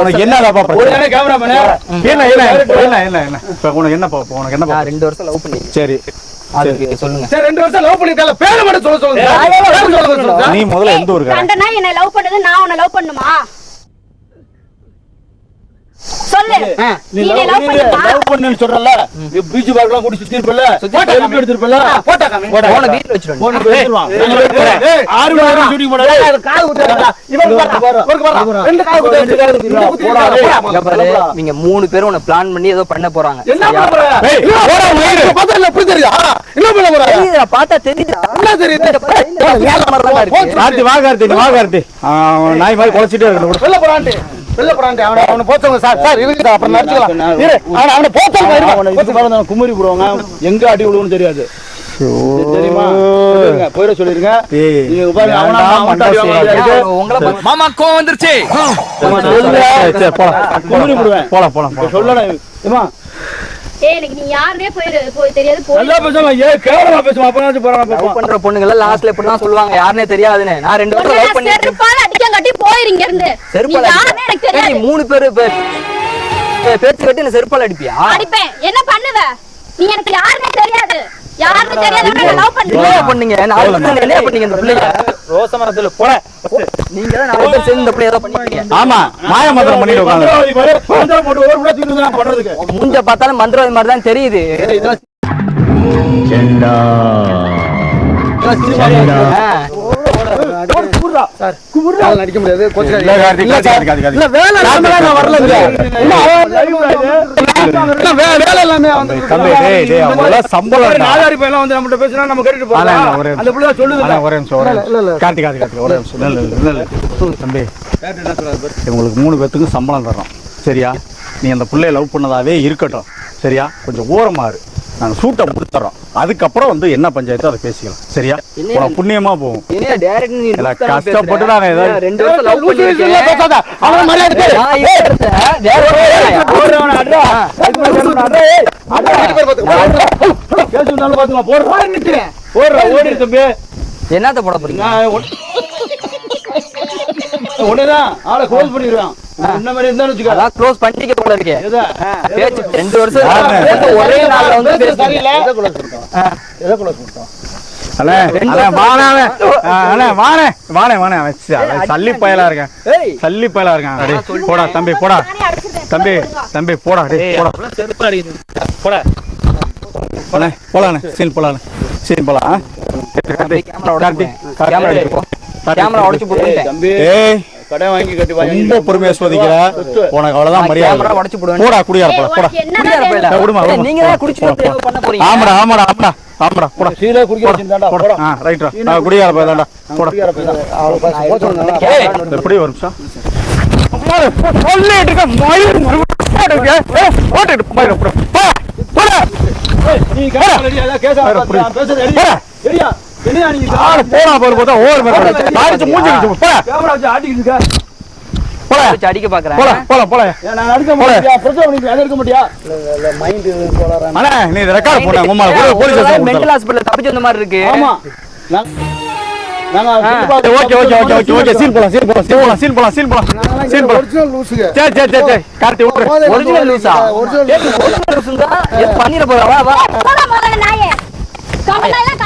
உனக்கு என்னடாப்பா ஒரு பிரச்சனை நாள் கேமராமேனு என்ன என்ன என்ன என்ன என்ன இப்ப உனக்கு என்ன உனக்கு என்ன பா- நான் ரெண்டு வருஷம் லவ் பண்ணி சரி. அதுக்கு சொல்லுங்க. சரி ரெண்டு வருஷம் லவ் பண்ணிருக்கல. பேரை மட்டும் சொல்ல சொல்லுங்க சார். பேரை சொல்ல சொல்லுங்க சார். நீ முதல்ல எந்த கண்டனா என்னை லவ் பண்ணது நான் உன்னை லவ் பண்ணுமா சொல்லு. நீ லவ் பண்ணேன்னு சொல்றல பீச் கூடி சுத்தி இருப்பல போட்டோ போட்டோ காமி. போன போன் ஆறு ஷூட்டிங் இவன் பாரு. ஒரு பாரு. ரெண்டு நீங்க மூணு பேரும் பிளான் பண்ணி ஏதோ பண்ண போறாங்க. என்ன பண்ண போற? ஏய், போடா, மயிரு. பார்த்தா இல்ல எப்படி தெரியுதா? என்ன பண்ண போற? தெரியுதுடா, பார்த்தா தெரியுதா என்ன தெரியுது? கார்த்தி வா கார்த்தி நீ வா கார்த்தி. அவன் நாய் மாதிரி குலைச்சிட்டே இருக்கணும். வெள்ள போறான்ட்டு வெள்ள போறான்ட்டு அவன அவன போச்சவங்க சார். சார் இருக்குடா அப்புறம் நடிச்சுக்கலாம் அவன குமரி போடுவாங்க. எங்க அடி விழுவுன்னு தெரியாது. போயிட சொல்லிருங்க. மாமா கோவம் வந்துருச்சு. போலாம். போலாம் லாஸ்ட்ல இப்படிதான் சொல்லுவாங்க? யாருனே தெரியாதுன்னு. நான் ரெண்டு வருஷம் லவ் பண்ணி செருப்பால அடிக்கம் கட்டி போயிரு இங்க இருந்து நீ செருப்பால யாருனே எனக்கு அடி- ஏய், தெரியாது நீ மூணு பேரு பேச்சு கட்டி என்ன செருப்பால அடிப்பியா? அடிப்பேன். என்ன பண்ணுவ? நீ எனக்கு யாருனே தெரியாது. யாருன்னு தெரியாதவன நான் லவ் என்ன பண்ணுவேன் பண்ணீங்க? நாலு பேர் என்ன பண்ணீங்க இந்த பிள்ளைங்க ரோசமரத்துல போட நீங்க தான் நாலு பேர் சேர்ந்து இந்த பிள்ளைய ஏதோ பண்ணீங்க ஆமா மாய மந்திரம் பண்ணிட்டு உட்காந்து மந்திரவாதி பாரு, மந்திரம் போட்டு ஒரு விட தூக்கிட்டு வந்து பண்றதுக்கு. மூஞ்ச பார்த்தாலும் மந்திரவாதி மாதிரி தான் தெரியுது. இதெல்லாம் இல்ல வேலை இல்லாம நான் வரல இல்ல வேலை வந்து அவங்களாம் சம்பளம் டா. நாதாரி பையன் வந்து நம்மகிட்ட பேசினா நம்ம கேட்டுட்டு போறோம். அந்த புள்ள சொல்லுது அண்ணா, ஒரே நிமிஷம் ஒரே நிமிஷம். கார்த்தி கார்த்தி கார்த்தி ஒரே நிமிஷம். இல்ல இல்ல இல்ல இல்ல. தம்பி. உங்களுக்கு மூணு பேத்துக்கும் சம்பளம் தர்றோம். சரியா? நீ அந்த பிள்ளைய லவ் பண்ணதாவே இருக்கட்டும். சரியா? கொஞ்சம் ஓரமா நாங்க சூட்டை முடித்துறோம் அதுக்கப்புறம் வந்து என்ன பஞ்சாயத்தோ அதை பேசிக்கலாம். சரியா? உனக்கு புண்ணியமா போகும். கஷ்டப்பட்டு? நான் ஏதாவது- ரெண்டு வருஷம். என்னத்த போட போறீங்க? உடனேதான் ஆளை close பண்ணிடுவேன். உன்ன மாதிரி இருந்தான்னு வச்சுக்க. அதான் க்ளோஸ் பண்ணிக்க போல இருக்கே. எதை? பேச்சு ரெண்டு வருஷம் யாருண்ணே? பேச்சு ஒரே நாள்ல வந்து பேசுறீங்க. சரியில்லை. எதை பண்ணிட்டோம்? பண்ணிட்டோம்? அவன் சல்லி பயலா இருக்கான். சல்லி பயலா இருக்கான். போடா தம்பி போடா. தம்பி தம்பி போடா டேய் போடா. போடா. போலாம் சீன் போலாம் சீன் போலாம் கேமரா கேமரா உடைச்சு தம்பி. ஏய் கடன் வாங்கி கட்டி வாங்கி ரொம்ப பொறுமையா சோதிக்கிற. உனக்கு அவ்வளவுதான் மரியாதை. கேமரா உடைச்சு போடுவேன். போடா குடியார போடா. போடா குடியார ஏய், விடுமா. நீங்க தான் குடிச்சிட்டு போடா, வந்து பண்ண போறீங்க. ஆமாடா ஆமாடா ஆமாடா ஆமாடா போடா. சீலை குடிக்க வச்சிருந்தாண்டா போடா. ஆ ரைட்ரா நான் குடியார போயிடலாம்டா போடா எப்படி ஒரு நிமிஷம்? சொல்லிட்டு இருக்க போட. போடா. நீ கேஸா ரெடி. போடா. பாரு பார்த்தா ஓவர் மேல பாரிச்சு மூஞ்சி வச்சு போடா. கேமரா வச்சு ஆட்டிக்கிட்டு இருக்க. போடா. வச்சு அடிக்க பாக்குறேன். போடா போடா போடா. நான்? பிரச்சனை அதை எடுக்க? அண்ணா நீ இதை ரெக்கார்ட் போட உம்மா போலீஸ் ஸ்டேஷன் மென்டல் ஹாஸ்பிடல்ல தப்பிச்சு வந்த மாதிரி இருக்கு. ஆமா. Okay okay okay okay okay scene போலாம் சீன் போலாம் சீன் போலாம் சீன் போலாம் சீன் போலாம் சீன் போலாம் சரி சரி சரி சரி. கார்த்தி ஒரிஜினல் லூசா ஒரிஜினல் லூசுங்க பண்ணிர போறா வா வா. போடா நாயே. எல்லாம்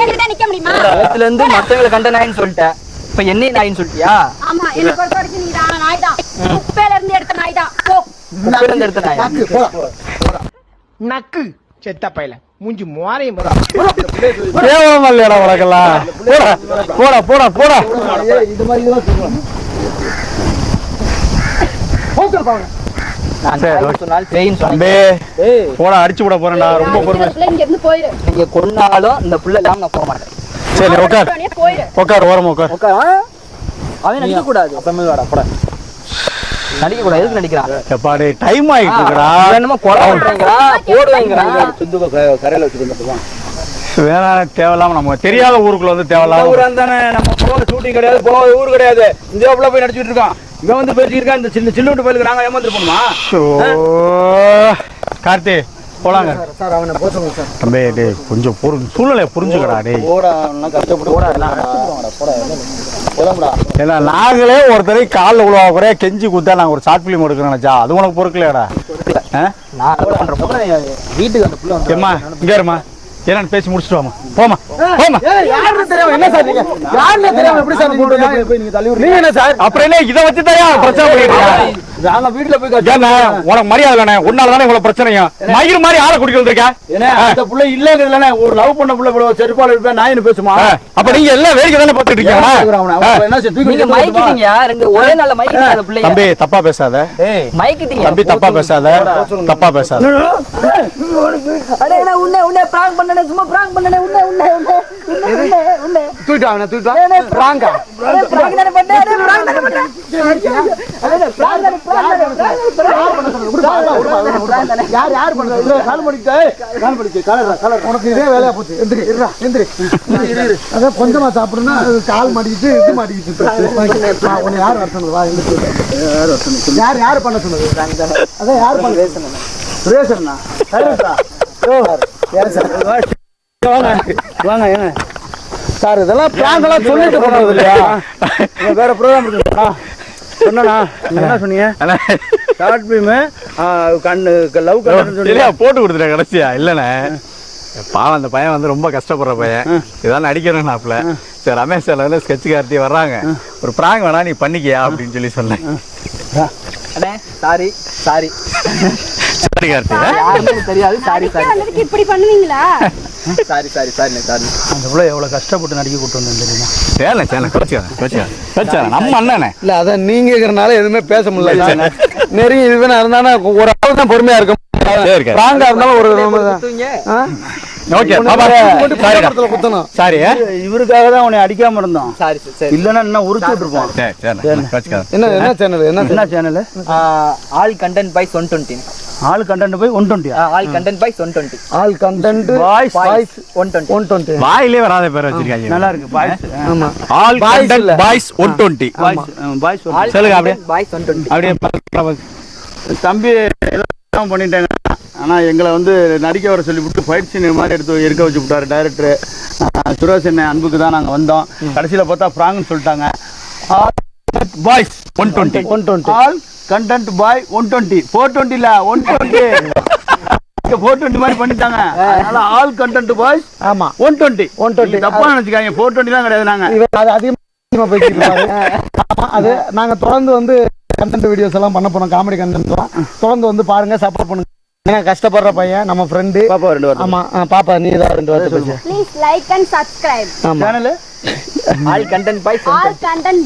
கேட்டுக்கிட்டே நிக்க முடியுமா? இடத்துல இருந்து மத்தவங்களை கண்ட நாயின்னு சொல்லிட்டேன். இப்ப என்னையும் நாயின்னு சொல்லிட்டியா? ஆமா, என்னை பொறுத்த வரைக்கும் நீ தான் நாய் தான். குப்பையில இருந்து எடுத்த நாய் தான். போ. குப்பையில இருந்து எடுத்த நாயா? நக்கு செத்த பையல. மூஞ்சி மோரையும் தேவம் இல்லையடா உனக்கெல்லாம். போடா போடா போடா போடா இது மாதிரி இதெல்லாம் சொல்லலாம். போடா அடிச்சு விட போறேன்டா. ரொம்ப பொறுமை. இருக்கிற இங்க இருந்து போயிரு. நீங்க கொன்னாலும் இந்த புள்ள இல்லாம நான் போக மாட்டேன் சரி உட்கார். உட்கார் ஓரமா உட்கார். ஓகே அவன் நடிக்க கூடாது அப்புறமே வாடா, போடா. நடிக்க கூடாது எதுக்கு நடிக்கிறான்? எப்பா டேய் டைம் ஆயிட்டு இருக்குடா. என்னமோ கொலை கரையில வச்சிருந்தப்ப வேணாம் தேவையில்லாம நம்ம தெரியாத ஊருக்குள்ள வந்து தேவையில்லாம ஊரா தானே நம்ம போக ஷூட்டிங் கிடையாது போக ஊர் கிடையாது. இந்த போய் நடிச்சிட்டு இருக்கான். இவன் வந்து பேசிட்டு இருக்கான் இந்த சின்ன சின்ன பயிலுக்கு நாங்க ஏமாந்துட்டு போணுமா. கார்த்தி போலாங்க. சார் அவனை போக சொல்லுங்க சார். தம்பி டேய் கொஞ்சம் பொறு சூழ்நிலையை புரிஞ்சுக்கடா டேய். போடா கஷ்டப்பட்டு போடா ஏன்னா நாங்களே ஒருத்தரை காலில் உழுவா குறையா கெஞ்சி கொடுத்தா நாங்கள் ஒரு ஷார்ட் ஃபிலிம் எடுக்கணும் நினச்சா அது உனக்கு பொறுக்கலையாடா? வீட்டுக்கு அந்த புள்ள வந்து ஏம்மா இங்கே இருமா என்னன்னு பேசி முடிச்சுட்டு வாமா போமா போமா என்ன சார் நீங்க? யாருன்னு தெரியாம எப்படி சார் நீங்க நீங்க தள்ளி விடுறீங்க. என்ன சார்? அப்புறம் என்ன இதை வச்சு தான் பிரச்சனை பண்ணிட்டு இருக்க? நாங்க வீட்டுல போய் உனக்கு மரியாதை இல்லைண்ணே. உன்னால தானே இவ்வளவு பிரச்சனையும்? மயிர் மாதிரி ஆளை கூட்டிட்டு வந்திருக்க? ஏன்னா அந்த புள்ள இல்லங்கிறதுல ஒரு லவ் பண்ண புள்ள இவ்வளவு செருப்பால இருப்பேன் பேசுமா? அப்ப நீங்க எல்லாம் வேடிக்கை தானே இருக்கீங்க தம்பி தப்பா பேசாத. மைக்கிட்டீங்க தம்பி தப்பா பேசாத. தப்பா பேசாத. அடே நான் உன்னை உன்னை பிராங்க் பண்ணனே சும்மா பிராங்க் பண்ணனே உன்னை உன்னை உன்னை உன்னை உன்னை உன்னை. தூக்கிட்டு அவனை தூக்கிட்டு பிராங்கா அடே பிராங்க் தானே பண்ணே அடே பிராங்க் தானே பண்ணே அடே பிராங்க் தானே யார் யார் பண்றது கால் மடிக்க கால் மடிக்க காலரா காலரா உனக்கு இதே வேலையா போச்சு. எந்திரி இருடா எந்திரி. அதான் கொஞ்சமா சாப்பிடுனா கால் மடிக்கிட்டு இது மடிக்கிட்டு வா, உன்னை யார் வர சொன்னது? வா எந்திரி. யார் யார் பண்ண சொன்னது? அதான் யார் பண்ண ஓ யார் சார்? வாங்க. வாங்க ஏங்க சார் இதெல்லாம் பிளான் எல்லாம் சொல்லிட்டு போனது இல்லையா? வேற ப்ரோக்ராம் இருக்குங்களா சொன்னா என்ன சொன்னீங்க? ஷார்ட் ஃபிலிமு கண்ணு லவ் கண்ணு போட்டு கொடுத்துட்டேன் கடைசியா. இல்லைண்ணே. பாவம் அந்த பையன் வந்து ரொம்ப கஷ்டப்படுற பையன். இதான் நடிக்கிறேன்னாப்ல சரி ரமேஷ் சார் வந்து ஸ்கெட்ச் கார்த்தி வர்றாங்க. ஒரு ப்ராங்க் வேணா நீ பண்ணிக்கியா அப்படின்னு சொல்லி சொன்னேன். அண்ணே சாரி சாரி சரி கார்த்தி. தெரியாது. சாரி சாரி இப்படி பண்ணுவீங்களா? சாரி சாரி சாரி சாரி அந்த பிள்ளை எவ்வளவு கஷ்டப்பட்டு நடிக்க கூட்டு வந்தேன் தெரியுமா? கோச்சிக்காத கோச்சிக்காத கோச்சிக்காத நம்ம அண்ணனே. இல்ல அதான் நீங்கிறனால எதுவுமே பேச முடியல. நெருங்கி இதுவே நான் இருந்தானா ஒரு ஆள் தான் பொறுமையா இருக்கும். பிராங்கா இருந்தாலும் ஒரு ஓகே சாரி? இவருக்காக தான் உன்னை அடிக்காம இருந்தோம் சாரி சரி இல்லன்னா இன்னும் உரிச்சு விட்டுருப்போம் சரி சரி கோச்சிக்காத என்ன என்ன சேனல் என்ன channel all content boys one twenty all content போய் one twenty all content boys one twenty all content voice voice one twenty one twenty வாயிலே வராத பேர் வச்சிருக்காங்க நல்லா இருக்கு பாய்ஸ் ஆமா. All content. Boys one twenty boys boys all சொல்லுங்க அப்படியே. பாய்ஸ் ஒன் டுவெண்ட்டி அப்படியே தம்பி எல்லாம் பண்ணிட்டாங்க. ஆனா எங்களை வந்து நடிக்க வர சொல்லி விட்டு ஃபைட் சீன் மாதிரி எடுத்து இருக்க வச்சு விட்டாரு டைரக்டர் சுரேஷ் என்ன அன்புக்கு தான் நாங்க வந்தோம். கடைசியில பார்த்தா ஃப்ராங்க்னு சொல்லிட்டாங்க. Boys one twenty one twenty all content boy one twenty four டுவெண்ட்டில one twenty four twenty மாதிரி பண்ணிட்டாங்க. அதனால ஆல் கண்டென்ட் பாய்ஸ் ஆமா. ஒன் டுவெண்ட்டி ஒன் டுவெண்ட்டி தப்பா நினைச்சுக்காங்க ஃபோர் டுவெண்ட்டி தான் கிடையாது நாங்க. அது அதிகமா பேசிட்டு ஆமா அது நாங்க தொடர்ந்து வந்து கண்டென்ட் வீடியோஸ் எல்லாம் பண்ண போறோம். காமெடி கண்டென்ட் தொடர்ந்து வந்து பாருங்க சப்போர்ட் பண்ணுங்க. ஏன்னா கஷ்டப்படுற பையன்? நம்ம ஃப்ரெண்டு பாப்பா ரெண்டு வாரம் ஆமா பாப்பா நீ தான் ரெண்டு வார்த்தை பேசு. ப்ளீஸ் லைக் அண்ட் சப்ஸ்கிரைப் ஆமா. Channel all content boys all content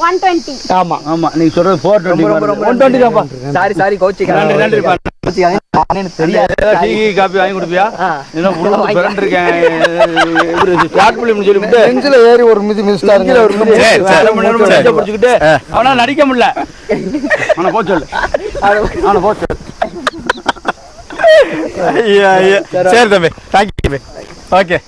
one twenty ஆமா ஆமா. நீங்க சொல்றது ஃபோர் டுவெண்ட்டி ஒன் டுவெண்ட்டி தான்ப்பா. சாரி சாரி கோச்சிக்கிறேன் நன்றி. கோச்சிக்காதீங்க எனக்கு தெரியாது. டீ காபி வாங்கி கொடுப்பியா. என்ன உடம்பு பிறண்டு இருக்கேன். ஷார்ட் பிலிம் சொல்லிவிட்டு? நெஞ்சில ஏறி ஒரு மிதி மிதி. பிடிச்சுக்கிட்டு, அவனால நடிக்க முடியல. அவனை சொல்லு. அவனை போக சொல்லு. ஐயா, ஐயா. சரி தம்பி. Thank you okay